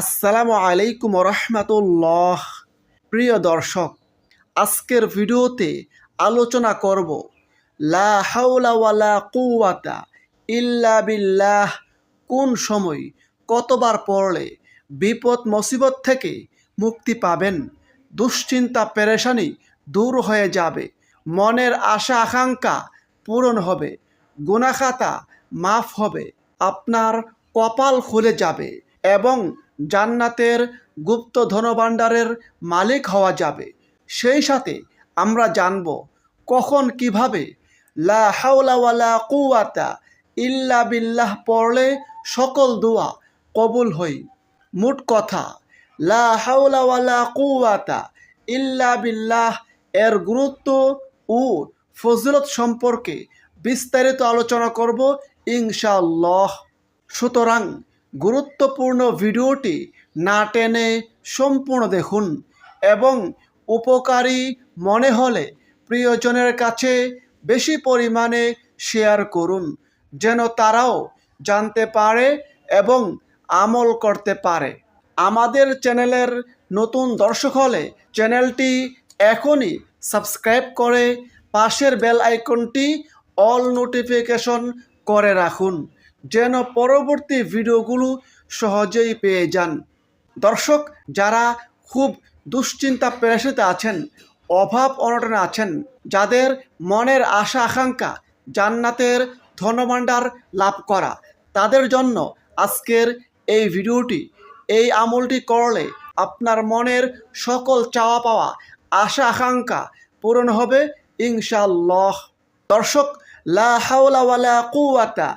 আসসালামু আলাইকুম রহমতুল্লাহ প্রিয় দর্শক, আজকের ভিডিওতে আলোচনা করব, লা হাওলা ওয়ালা ইল্লা বিল্লাহ, কোন সময় কতবার পড়লে বিপদ, মুসিবত থেকে মুক্তি পাবেন? দুশ্চিন্তা, পেরেশানি দূর হয়ে যাবে, মনের আশা, আকাঙ্ক্ষা পূরণ হবে গুনাখাতা মাফ হবে, আপনার কপাল খুলে যাবে এবং জান্নাতের গুপ্ত ধনভাণ্ডারের মালিক হওয়া যাবে। সেই সাথে আমরা জানব কখন কীভাবে লা হাওলা ওয়ালা কুওয়াতা ইল্লা বিল্লাহ পড়লে সকল দোয়া কবুল হই মোট কথা, লা হাওলা ওয়ালা কুওয়াতা ইল্লা বিল্লাহ এর গুরুত্ব ও ফজিলত সম্পর্কে বিস্তারিত আলোচনা করব ইনশাআল্লাহ। সুতরাং গুরুত্বপূর্ণ ভিডিওটি না টেনে সম্পূর্ণ দেখুন এবং উপকারী মনে হলে প্রিয়জনের কাছে বেশি পরিমাণে শেয়ার করুন, যেন তারাও জানতে পারে এবং আমল করতে পারে। আমাদের চ্যানেলের নতুন দর্শক হলে চ্যানেলটি এখনই সাবস্ক্রাইব করে পাশের বেল আইকনটি অল নোটিফিকেশন করে রাখুন। যেন পরবর্তী ভিডিওগুলো সহজেই পেয়ে যান। দর্শক, যারা খুব দুশ্চিন্তা পেরেশাতে আছেন, অভাব অনটনে আছেন, যাদের মনের আশা আকাঙ্ক্ষা, জান্নাতের ধনভাণ্ডার লাভ করা, তাদের জন্য আজকের এই ভিডিওটি, এই আমলটি করলে আপনার মনের সকল চাওয়া পাওয়া, আশা আকাঙ্ক্ষা পূরণ হবে ইনশাল্লাহ দর্শক, লা হাওলা ওয়ালা কুওয়াতা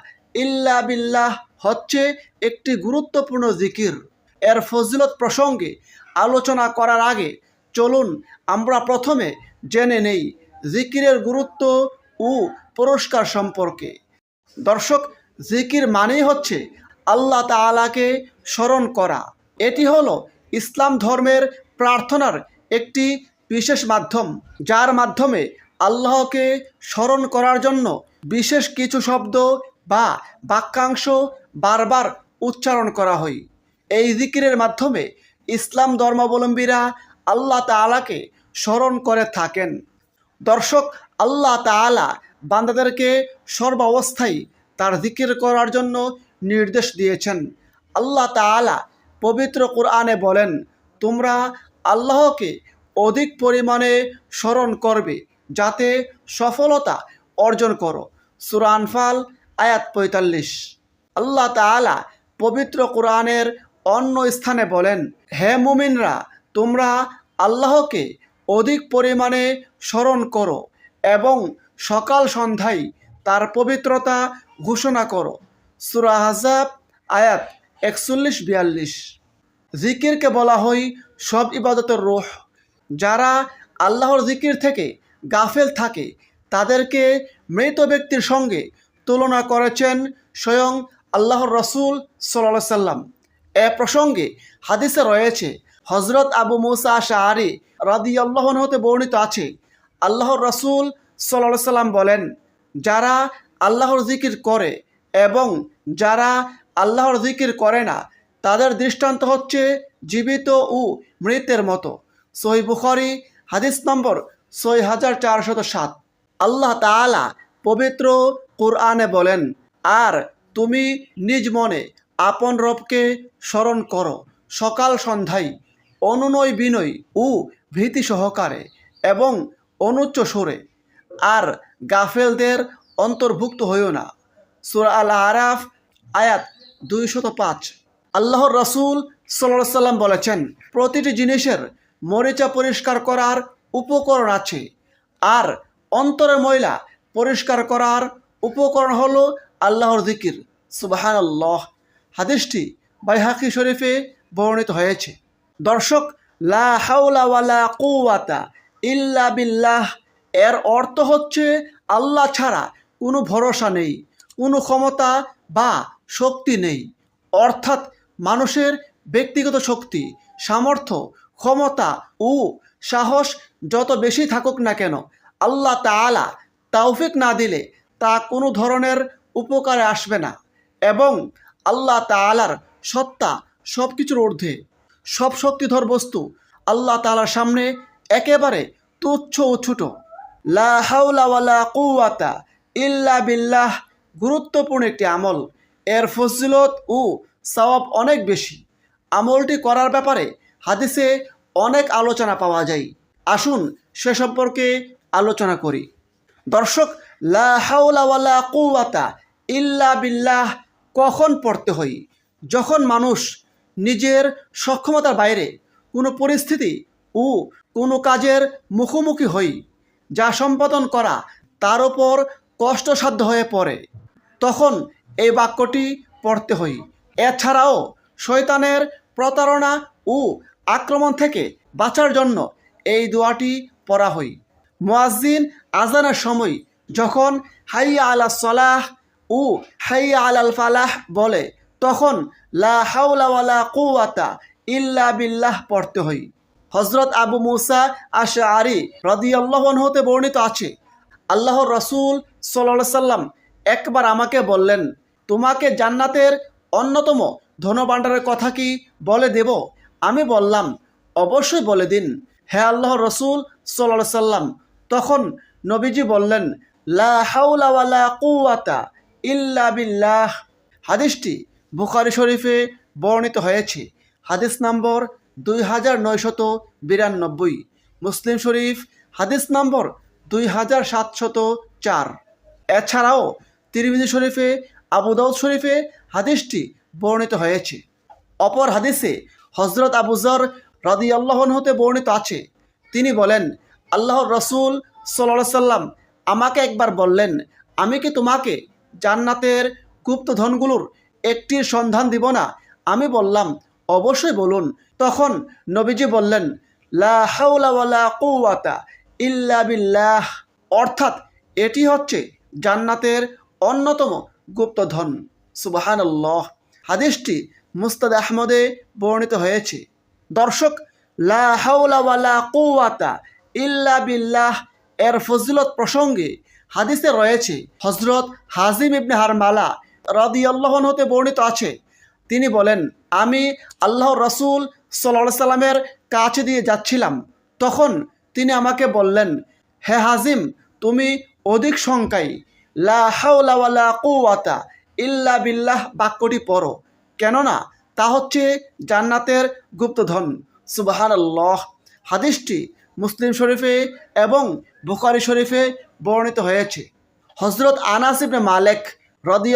ইল্লা বিল্লাহ হচ্ছে একটি গুরুত্বপূর্ণ জিকির। এর ফজিলত প্রসঙ্গে আলোচনা করার আগে চলুন আমরা প্রথমে জেনে নেই জিকিরের গুরুত্ব ও পুরস্কার সম্পর্কে। দর্শক, জিকির মানেই হচ্ছে আল্লাহ তাআলাকে স্মরণ করা। এটি হলো ইসলাম ধর্মের প্রার্থনার একটি বিশেষ মাধ্যম, যার মাধ্যমে আল্লাহকে স্মরণ করার জন্য বিশেষ কিছু শব্দ বা বাক্যাংশ বারবার উচ্চারণ করা হয়। এই জিকিরের মাধ্যমে ইসলাম ধর্মাবলম্বীরা আল্লাহ তাআলাকে স্মরণ করে থাকেন। দর্শক, আল্লাহ তাআলা বান্দাদেরকে সর্বাবস্থায় তার জিকির করার জন্য নির্দেশ দিয়েছেন। আল্লাহ তাআলা পবিত্র কোরআনে বলেন, তোমরা আল্লাহকে অধিক পরিমাণে স্মরণ করবে, যাতে সফলতা অর্জন করো। সুরা আনফাল আয়াত পঁয়তাল্লিশ। আল্লাহ তাআলা পবিত্র কোরআনের অন্য স্থানে বলেন, হে মুমিনরা, তোমরা আল্লাহকে অধিক পরিমাণে স্মরণ করো এবং সকাল সন্ধ্যায় তার পবিত্রতা ঘোষণা করো। সুরা হাজাব আয়াত একচল্লিশ বিয়াল্লিশ। জিকিরকে বলা হয় সব ইবাদতের রোহ। যারা আল্লাহর জিকির থেকে গাফেল থাকে, তাদেরকে মৃত ব্যক্তির সঙ্গে তুলনা করেছেন স্বয়ং আল্লাহর রসুল সাল্লা সাল্লাম। এ প্রসঙ্গে হাদিসে রয়েছে হজরত আবু মুসা শাহরি রাদি আল্লাহন হতে বর্ণিত আছে, আল্লাহর রসুল সাল্লা সাল্লাম বলেন, যারা আল্লাহর জিকির করে এবং যারা আল্লাহর জিকির করে না, তাদের দৃষ্টান্ত হচ্ছে জীবিত ও মৃতের মতো। সহি বুখারি, হাদিস নম্বর ছয় হাজার চারশত সাত। আল্লাহ তাআলা পবিত্র কোরআনে বলেন, আর তুমি নিজ মনে আপন রবকে স্মরণ করো। সকাল সন্ধ্যায় অনুনয় বিনয় ও ভীতি সহকারে এবং অনুচ্চ সুরে। আর গাফেলদের অন্তর্ভুক্ত হইও না। সুরা আল আরাফ আয়াত দুইশত পাঁচ। আল্লাহর রসুল সাল্লাহ সাল্লাম বলেছেন, প্রতিটি জিনিসের মরিচা পরিষ্কার করার উপকরণ আছে। আর অন্তরের ময়লা পরিষ্কার করার উপকরণ হলো আল্লাহর জিকির। সুবাহান আল্লাহ হাদিসটি বাইহাকি শরীফে বর্ণিত হয়েছে। দর্শক, লা হাওলা কুওয়াতা ইল্লা বিল্লাহ। এর অর্থ হচ্ছে আল্লাহ ছাড়া কোনো ভরসা নেই, কোনো ক্ষমতা বা শক্তি নেই। অর্থাৎ মানুষের ব্যক্তিগত শক্তি, সামর্থ্য, ক্ষমতা ও সাহস যত বেশি থাকুক না কেন, আল্লাহ তাআলা তাওফিক না দিলে তা কোনো ধরনের উপকারে আসবে না এবং আল্লাহ তাআলার সত্তা সব কিছুর ঊর্ধ্বে। সব শক্তিধর বস্তু আল্লাহ তালার সামনে একেবারে তুচ্ছ ও ছোট। লা ইল্লা বিল্লাহ গুরুত্বপূর্ণ একটি আমল। এর ফজিলত ও সওয়াব অনেক বেশি। আমলটি করার ব্যাপারে হাদিসে অনেক আলোচনা পাওয়া যায়। আসুন সে সম্পর্কে আলোচনা করি। দর্শক লা ইল্লা বিল্লাহ, কখন পড়তে হয় যখন মানুষ নিজের সক্ষমতার বাইরে কোনো পরিস্থিতি ও কোনো কাজের মুখোমুখি হই, যা সম্পাদন করা তার ওপর কষ্টসাধ্য হয়ে পড়ে, তখন এই বাক্যটি পড়তে হই। এছাড়াও শয়তানের প্রতারণা ও আক্রমণ থেকে বাঁচার জন্য এই দোয়াটি পড়া হই। মুয়াজ্জিন আজানের সময় যখন হাইয়া আলা সলাহ ও হাইয়া আলাল ফালাহ বলে, তখন লা হাওলা ওয়ালা কুওয়াতা ইল্লা বিল্লাহ পড়তে হয়। হজরত আবু মুসা আশা আরি রদিয়াল্লাহন হতে বর্ণিত আছে আল্লাহ রসুল সাল্লা সাল্লাম একবার আমাকে বললেন, তোমাকে জান্নাতের অন্যতম ধনভাণ্ডারের কথা কি বলে দেব? আমি বললাম, অবশ্যই বলে দিন। হে আল্লাহ রসুল সাল্লা সাল্লাম, তখন নবীজি বললেন লা হাওলা ওয়ালা কুওয়াতা ইল্লা বিল্লাহ। হাদিসটি বুখারি শরীফে বর্ণিত হয়েছে। হাদিস নম্বর দুই হাজার নয়শত বিরানব্বই। মুসলিম শরীফ, হাদিস নম্বর দুই হাজার সাতশত চার। এছাড়াও তিরমিজি শরীফে, আবু দাউদ শরীফে হাদিসটি বর্ণিত হয়েছে। অপর হাদিসে হজরত আবুজর রাদি আল্লাহন হতে বর্ণিত আছে। তিনি বলেন, আল্লাহর রসুল সাল্লা সাল্লাম আমাকে একবার বললেন, আমি কি তোমাকে জান্নাতের গুপ্ত ধনগুলোর একটির সন্ধান দিব না? আমি বললাম, অবশ্যই বলুন। তখন নবীজি বললেন, লা কুওয়াতা ইল্লা বিল্লাহ। অর্থাৎ এটি হচ্ছে জান্নাতের অন্যতম গুপ্তধন সুবাহানাল্লাহ। হাদিসটি মুস্তাদ আহমদে বর্ণিত হয়েছে। দর্শক, লা হাওলা ওয়ালা কুওয়াতা ইল্লা বিল্লাহ। এর ফজিলত প্রসঙ্গে হাদিসে রয়েছে হজরত হাজিম ইবনে হারমালা রাদিয়াল্লাহন হতে বর্ণিত আছে। তিনি বলেন, আমি আল্লাহ রসুল সাল্লা সাল্লামের কাছে দিয়ে যাচ্ছিলাম। তখন তিনি আমাকে বললেন, হে হাজিম তুমি অধিক সংখ্যায় লা হাওলা ইল্লা বিল্লাহ বাক্যটি পড়ো। কেননা তা হচ্ছে জান্নাতের গুপ্তধন। সুবাহান আল্লাহ হাদিসটি মুসলিম শরীফে এবং বুখারি শরীফে বর্ণিত হয়েছে। হজরত আনাস মালেক রদি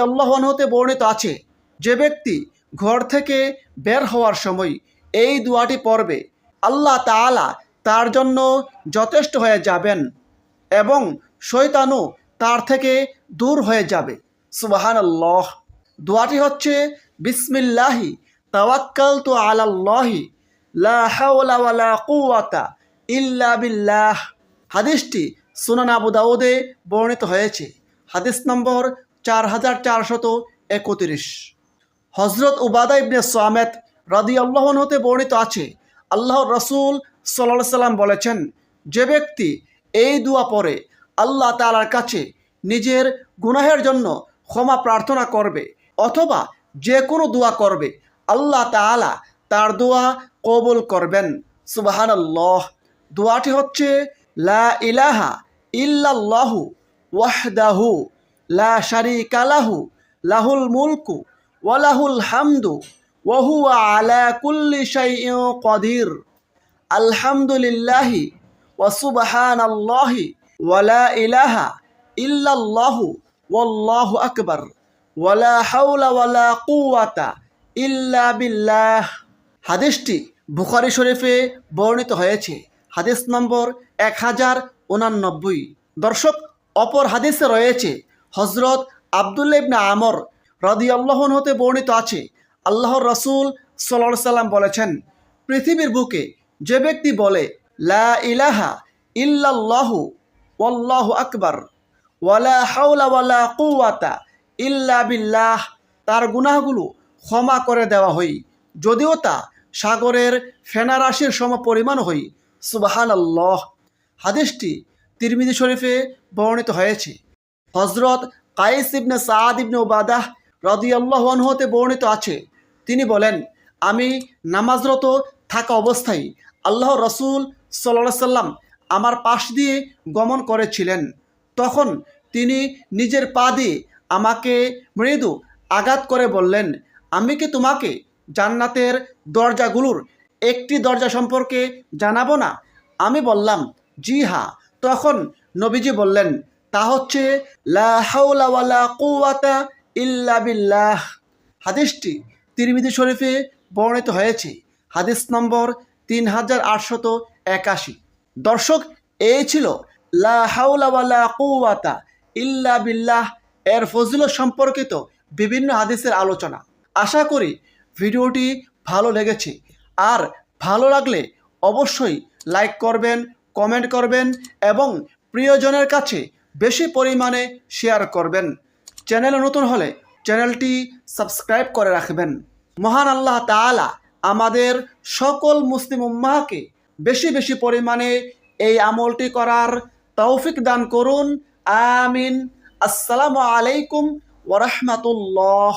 হতে বর্ণিত আছে, যে ব্যক্তি ঘর থেকে বের হওয়ার সময় এই দুয়াটি পড়বে, আল্লাহ তাআলা তার জন্য যথেষ্ট হয়ে যাবেন এবং শয়তানও তার থেকে দূর হয়ে যাবে। সুবাহান আল্লাহ দোয়াটি হচ্ছে, বিসমিল্লাহি তাওয়াক্কাল তো আলাল্লাহি, লা কুওয়াতা ইল্লা বিল্লাহ। হাদিসটি সুনান আবু দাউদে বর্ণিত হয়েছে। হাদিস নম্বর চার হাজার চারশত একত্রিশ। হজরত উবাদা ইবনে সামেত রাদি আল্লাহন হতে বর্ণিত আছে, আল্লাহর রসুল সাল্লাহ সাল্লাম বলেছেন, যে ব্যক্তি এই দোয়া পরে আল্লাহ তালার কাছে নিজের গুনাহের জন্য ক্ষমা প্রার্থনা করবে, অথবা যে কোনো দোয়া করবে, আল্লাহ তাআলা তার দোয়া কবুল করবেন। সুবাহান আল্লাহ দোয়াটি হচ্ছে, লা ইলাহা ইল্লাল্লাহু ওয়াহদাহু লা শারিকা লাহু, লাহুল মুলকু ওয়ালাহুল হামদু ওয়াহুয়া আলা কুল্লি শাইইন কদির। আলহামদুলিল্লাহি ওয়াসুবহানাল্লাহি ওয়ালা ইলাহা ইল্লাল্লাহু ওয়াল্লাহু আকবার ওয়ালা হাওলা ওয়ালা কুওয়াতা ইল্লা বিল্লাহ। হাদিসটি বুখারি শরীফে বর্ণিত হয়েছে। হাদিস নম্বর এক হাজার উনানব্বই। দর্শক, অপর হাদিসে রয়েছে হজরত আবদুল্লা ইবনে আমর রদি আল্লাহন হতে বর্ণিত আছে, আল্লাহর রসুল সাল্লাহ সাল্লাম বলেছেন, পৃথিবীর বুকে যে ব্যক্তি বলে, লা ইলাহা ইল্লাল্লাহু ওয়াল্লাহু আকবার, ওয়ালা হাওলা ওয়ালা ইল্লা বিল্লাহ, তার গুনাহগুলো ক্ষমা করে দেওয়া হই। যদিও তা সাগরের ফেনারাশির সম পরিমাণ হই সুবাহান আল্লাহ হাদিসটি তিরমিজি শরীফে বর্ণিত হয়েছে। হজরত কাইস ইবনে সাদ ইবনে ওবাদাহ রদিয়াল্লাহ হতে বর্ণিত আছে। তিনি বলেন, আমি নামাজরত থাকা অবস্থায় আল্লাহ রসুল সাল্লাহ সাল্লাম আমার পাশ দিয়ে গমন করেছিলেন। তখন তিনি নিজের পা দিয়ে আমাকে মৃদু আঘাত করে বললেন, আমি কি তোমাকে জান্নাতের দরজাগুলোর একটি দরজা সম্পর্কে জানাব না। আমি বললাম, জি হা। তখন নবীজি বললেন, তা হচ্ছে ইল্লা বিল্লাহ। হাদিসটি তিরমিদি শরীফে বর্ণিত হয়েছে। হাদিস নম্বর তিন হাজার আটশত একাশি। দর্শক, এই ছিল, লা কুওয়াতা ইল্লা বিল্লাহ। এর ফজিলত সম্পর্কিত বিভিন্ন হাদিসের আলোচনা। আশা করি ভিডিওটি ভালো লেগেছে। আর ভালো লাগলে অবশ্যই লাইক করবেন কমেন্ট করবেন এবং প্রিয়জনের কাছে বেশি পরিমাণে শেয়ার করবেন। চ্যানেলে নতুন হলে চ্যানেলটি সাবস্ক্রাইব করে রাখবেন। মহান আল্লাহ তাআলা আমাদের সকল মুসলিম উম্মাহকে বেশি বেশি পরিমাণে এই আমলটি করার তৌফিক দান করুন। আমিন। আসসালামু আলাইকুম ওরহমতুল্লাহ